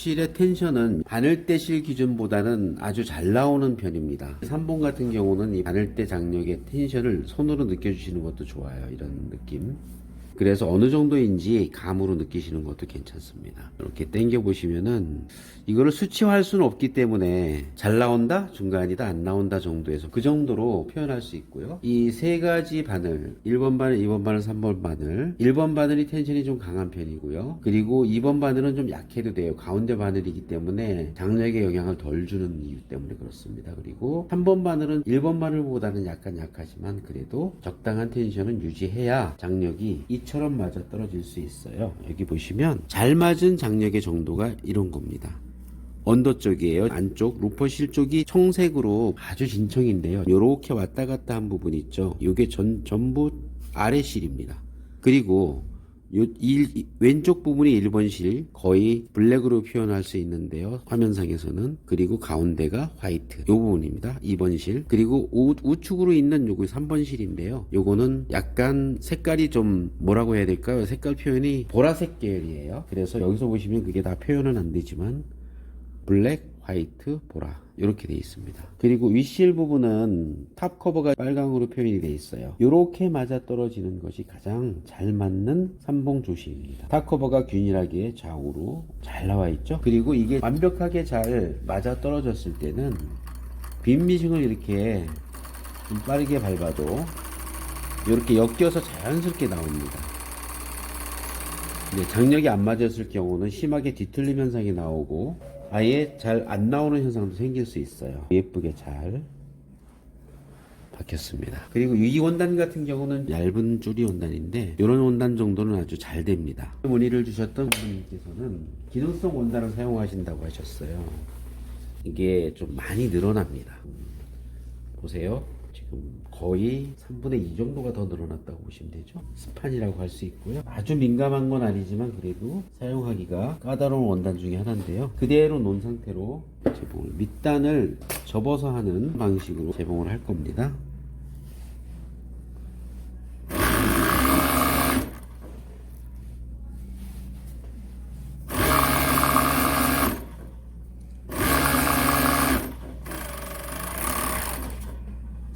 실의 텐션은 바늘대 실 기준보다는 아주 잘 나오는 편입니다. 3번 같은 경우는 이 바늘대 장력의 텐션을 손으로 느껴주시는 것도 좋아요. 이런 느낌. 그래서 어느 정도인지 감으로 느끼시는 것도 괜찮습니다. 이렇게 당겨 보시면은 이거를 수치화할 수는 없기 때문에 잘 나온다, 중간이다, 안 나온다 정도에서 그 정도로 표현할 수 있고요. 이 세 가지 바늘, 1번 바늘, 2번 바늘, 3번 바늘. 1번 바늘이 텐션이 좀 강한 편이고요. 그리고 2번 바늘은 좀 약해도 돼요. 가운데 바늘이기 때문에 장력에 영향을 덜 주는 이유 때문에 그렇습니다. 그리고 3번 바늘은 1번 바늘보다는 약간 약하지만 그래도 적당한 텐션은 유지해야 장력이 이 처럼 맞아 떨어질 수 있어요. 여기 보시면 잘 맞은 장력의 정도가 이런 겁니다. 언더 쪽이에요. 안쪽 루퍼실 쪽이 청색으로 아주 진청인데요. 요렇게 왔다 갔다 한 부분 있죠. 요게 전 전부 아래 실입니다. 그리고 요 일, 왼쪽 부분이 1번 실 거의 블랙으로 표현할 수 있는데요. 화면상에서는 그리고 가운데가 화이트 요 부분입니다. 2번 실 그리고 우, 우측으로 있는 요거 3번 실인데요. 요거는 약간 색깔이 좀 뭐라고 해야 될까요? 색깔 표현이 보라색 계열이에요. 그래서 여기서 보시면 그게 다 표현은 안 되지만 블랙, 화이트, 보라 이렇게 돼 있습니다. 그리고 윗실 부분은 탑 커버가 빨강으로 표현이 돼 있어요. 이렇게 맞아 떨어지는 것이 가장 잘 맞는 삼봉 조시입니다. 탑 커버가 균일하게 좌우로 잘 나와 있죠. 그리고 이게 완벽하게 잘 맞아 떨어졌을 때는 빈 미싱을 이렇게 좀 빠르게 밟아도 이렇게 엮여서 자연스럽게 나옵니다. 네, 장력이 안 맞았을 경우는 심하게 뒤틀림 현상이 나오고 아예 잘 안 나오는 현상도 생길 수 있어요. 예쁘게 잘 박혔습니다. 그리고 이 원단 같은 경우는 얇은 줄이 원단인데 이런 원단 정도는 아주 잘 됩니다. 문의를 주셨던 분께서는 기능성 원단을 사용하신다고 하셨어요. 이게 좀 많이 늘어납니다. 보세요. 지금 거의 3분의 2 정도가 더 늘어났다고 보시면 되죠. 스판이라고 할 수 있고요. 아주 민감한 건 아니지만 그래도 사용하기가 까다로운 원단 중에 하나인데요. 그대로 놓은 상태로 재봉을 밑단을 접어서 하는 방식으로 재봉을 할 겁니다.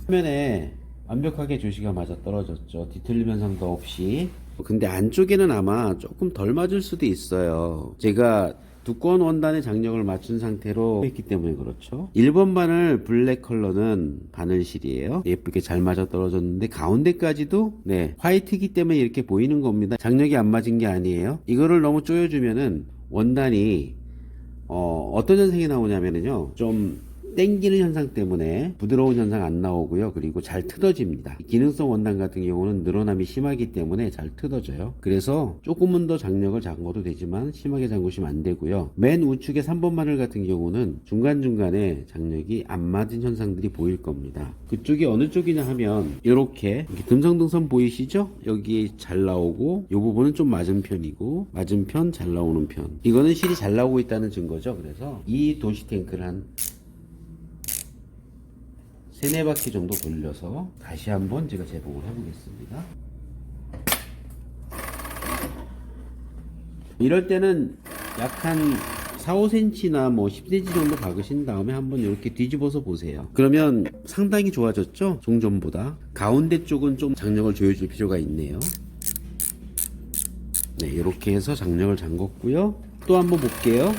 화면에 완벽하게 조시가 맞아 떨어졌죠. 뒤틀림 현상도 없이. 근데 안쪽에는 아마 조금 덜 맞을 수도 있어요. 제가 두꺼운 원단의 장력을 맞춘 상태로 했기 때문에 그렇죠. 1번 바늘 블랙 컬러는 바늘실이에요. 예쁘게 잘 맞아 떨어졌는데 가운데까지도 네 화이트이기 때문에 이렇게 보이는 겁니다. 장력이 안 맞은 게 아니에요. 이거를 너무 조여주면은 원단이 어, 어떤 현상이 나오냐면은요, 좀 땡기는 현상 때문에 부드러운 현상 안 나오고요. 그리고 잘 뜯어집니다. 기능성 원단 같은 경우는 늘어남이 심하기 때문에 잘 뜯어져요. 그래서 조금은 더 장력을 잠궈도 되지만 심하게 잠그시면 안 되고요. 맨 우측에 3번 바늘 같은 경우는 중간중간에 장력이 안 맞은 현상들이 보일 겁니다. 그쪽이 어느 쪽이냐 하면 이렇게 듬성듬성 보이시죠? 여기 잘 나오고 이 부분은 좀 맞은 편이고 맞은 편 잘 나오는 편. 이거는 실이 잘 나오고 있다는 증거죠. 그래서 이 도시 탱크를 한 세네 바퀴 정도 돌려서 다시 한번 제가 재봉을 해보겠습니다. 이럴 때는 약 한 4, 5cm나 뭐 10cm 정도 박으신 다음에 한번 이렇게 뒤집어서 보세요. 그러면 상당히 좋아졌죠? 종전보다. 가운데 쪽은 좀 장력을 조여줄 필요가 있네요. 네, 이렇게 해서 장력을 잠궜고요. 또 한번 볼게요.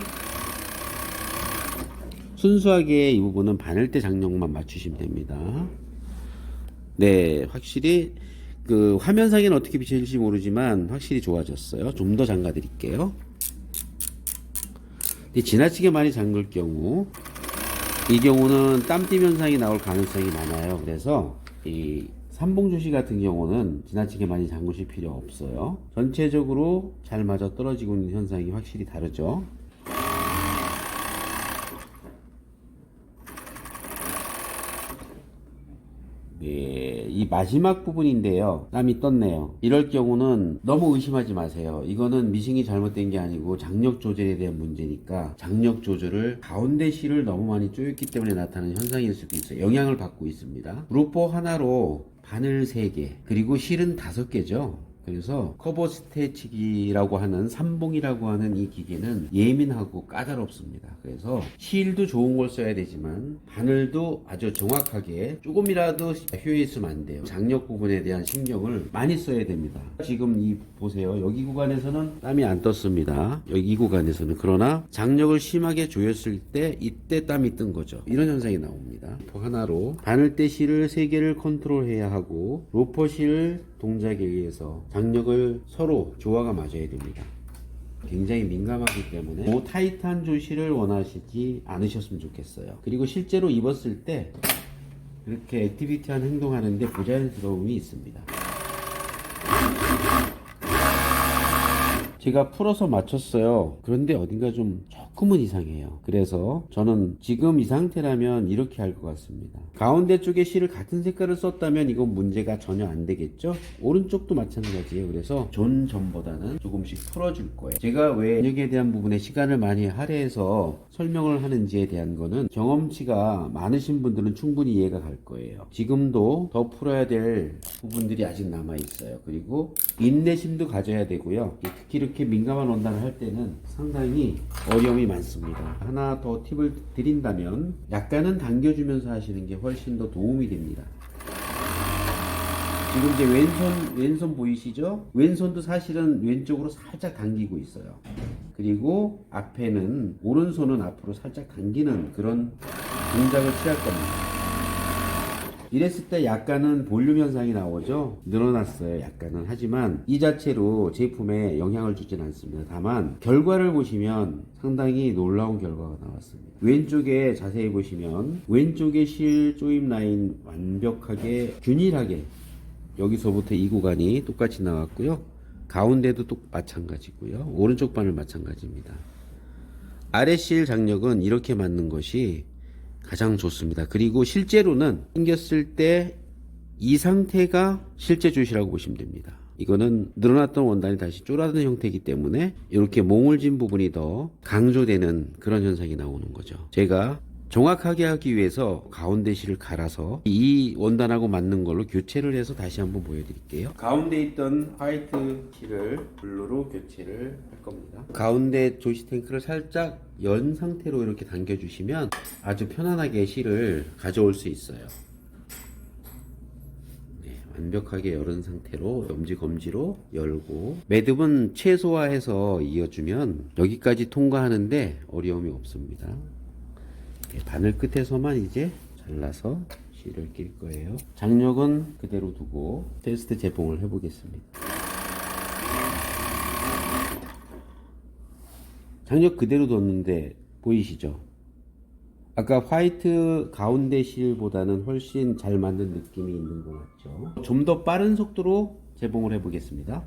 순수하게 이 부분은 바늘대 장력만 맞추시면 됩니다. 네, 확실히 그 화면상에는 어떻게 비춰질지 모르지만 확실히 좋아졌어요. 좀 더 잠가 드릴게요. 지나치게 많이 잠글 경우 이 경우는 땀띠 현상이 나올 가능성이 많아요. 그래서 이 삼봉조시 같은 경우는 지나치게 많이 잠그실 필요 없어요. 전체적으로 잘 맞아 떨어지고 있는 현상이 확실히 다르죠. 예, 이 마지막 부분인데요. 땀이 떴네요. 이럴 경우는 너무 의심하지 마세요. 이거는 미싱이 잘못된 게 아니고 장력 조절에 대한 문제니까 장력 조절을 가운데 실을 너무 많이 조였기 때문에 나타나는 현상일 수도 있어요. 영향을 받고 있습니다. 루퍼 하나로 바늘 3개, 그리고 실은 5개죠. 그래서 커버 스테치기라고 하는 삼봉이라고 하는 이 기계는 예민하고 까다롭습니다. 그래서 실도 좋은 걸 써야 되지만 바늘도 아주 정확하게 조금이라도 휘어있으면 안 돼요. 장력 부분에 대한 신경을 많이 써야 됩니다. 지금 이 보세요. 여기 구간에서는 땀이 안 떴습니다. 여기 이 구간에서는 그러나 장력을 심하게 조였을 때 이때 땀이 뜬 거죠. 이런 현상이 나옵니다. 하나로 바늘대 실을 세 개를 컨트롤해야 하고 로퍼 실 동작에 의해서 장력을 서로 조화가 맞아야 됩니다. 굉장히 민감하기 때문에 뭐 타이트한 조시를 원하시지 않으셨으면 좋겠어요. 그리고 실제로 입었을 때 이렇게 액티비티한 행동하는데 부자연스러움이 있습니다. 제가 풀어서 맞췄어요. 그런데 어딘가 좀 조금은 이상해요. 그래서 저는 지금 이 상태라면 이렇게 할 것 같습니다. 가운데 쪽에 실을 같은 색깔을 썼다면 이건 문제가 전혀 안 되겠죠? 오른쪽도 마찬가지예요. 그래서 존 전보다는 조금씩 풀어줄 거예요. 제가 왜 능력에 대한 부분에 시간을 많이 할애해서 설명을 하는지에 대한 거는 경험치가 많으신 분들은 충분히 이해가 갈 거예요. 지금도 더 풀어야 될 부분들이 아직 남아 있어요. 그리고 인내심도 가져야 되고요. 특히 이렇게 민감한 원단을 할 때는 상당히 어려움이 많습니다. 하나 더 팁을 드린다면 약간은 당겨주면서 하시는 게 훨씬 더 도움이 됩니다. 지금 이제 왼손 왼손 보이시죠? 왼손도 사실은 왼쪽으로 살짝 당기고 있어요. 그리고 앞에는 오른손은 앞으로 살짝 당기는 그런 동작을 취할 겁니다. 이랬을 때 약간은 볼륨 현상이 나오죠. 늘어났어요. 약간은 하지만 이 자체로 제품에 영향을 주진 않습니다. 다만 결과를 보시면 상당히 놀라운 결과가 나왔습니다. 왼쪽에 자세히 보시면 왼쪽에 실 조임 라인 완벽하게 균일하게 여기서부터 이 구간이 똑같이 나왔고요. 가운데도 또 마찬가지고요. 오른쪽 바늘 마찬가지입니다. 아래 실 장력은 이렇게 맞는 것이 가장 좋습니다. 그리고 실제로는 당겼을 때 이 상태가 실제 조시라고 보시면 됩니다. 이거는 늘어났던 원단이 다시 쪼라든 형태이기 때문에 이렇게 몽을 진 부분이 더 강조되는 그런 현상이 나오는 거죠. 제가 정확하게 하기 위해서 가운데 실을 갈아서 이 원단하고 맞는 걸로 교체를 해서 다시 한번 보여드릴게요. 가운데 있던 화이트 실을 블루로 교체를 할 겁니다. 가운데 조시 탱크를 살짝 연 상태로 이렇게 당겨주시면 아주 편안하게 실을 가져올 수 있어요. 네, 완벽하게 열은 상태로 엄지 검지로 열고 매듭은 최소화해서 이어주면 여기까지 통과하는데 어려움이 없습니다. 네, 바늘 끝에서만 이제 잘라서 실을 낄 거예요. 장력은 그대로 두고 테스트 재봉을 해 보겠습니다. 장력 그대로 뒀는데 보이시죠? 아까 화이트 가운데 실보다는 훨씬 잘 맞는 느낌이 있는 것 같죠? 좀 더 빠른 속도로 재봉을 해 보겠습니다.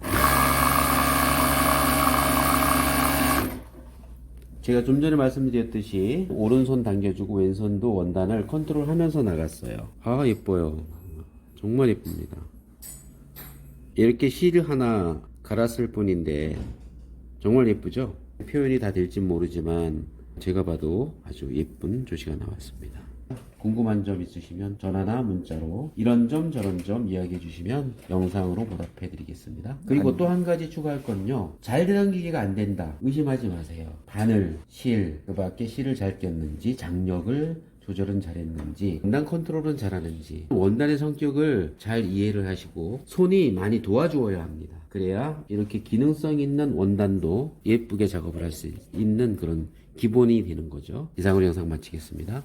제가 좀 전에 말씀드렸듯이 오른손 당겨주고 왼손도 원단을 컨트롤하면서 나갔어요. 아 예뻐요. 정말 예쁩니다. 이렇게 실 하나 갈았을 뿐인데 정말 예쁘죠? 표현이 다 될진 모르지만 제가 봐도 아주 예쁜 조시가 나왔습니다. 궁금한 점 있으시면 전화나 문자로 이런 점 저런 점 이야기해 주시면 영상으로 보답해 드리겠습니다. 그리고 또 한 가지 추가할 건요. 잘 되는 기계가 안 된다. 의심하지 마세요. 바늘, 실, 그 밖에 실을 잘 꼈는지 장력을 조절은 잘했는지 원단 컨트롤은 잘하는지 원단의 성격을 잘 이해를 하시고 손이 많이 도와주어야 합니다. 그래야 이렇게 기능성 있는 원단도 예쁘게 작업을 할 수 있는 그런 기본이 되는 거죠. 이상으로 영상 마치겠습니다.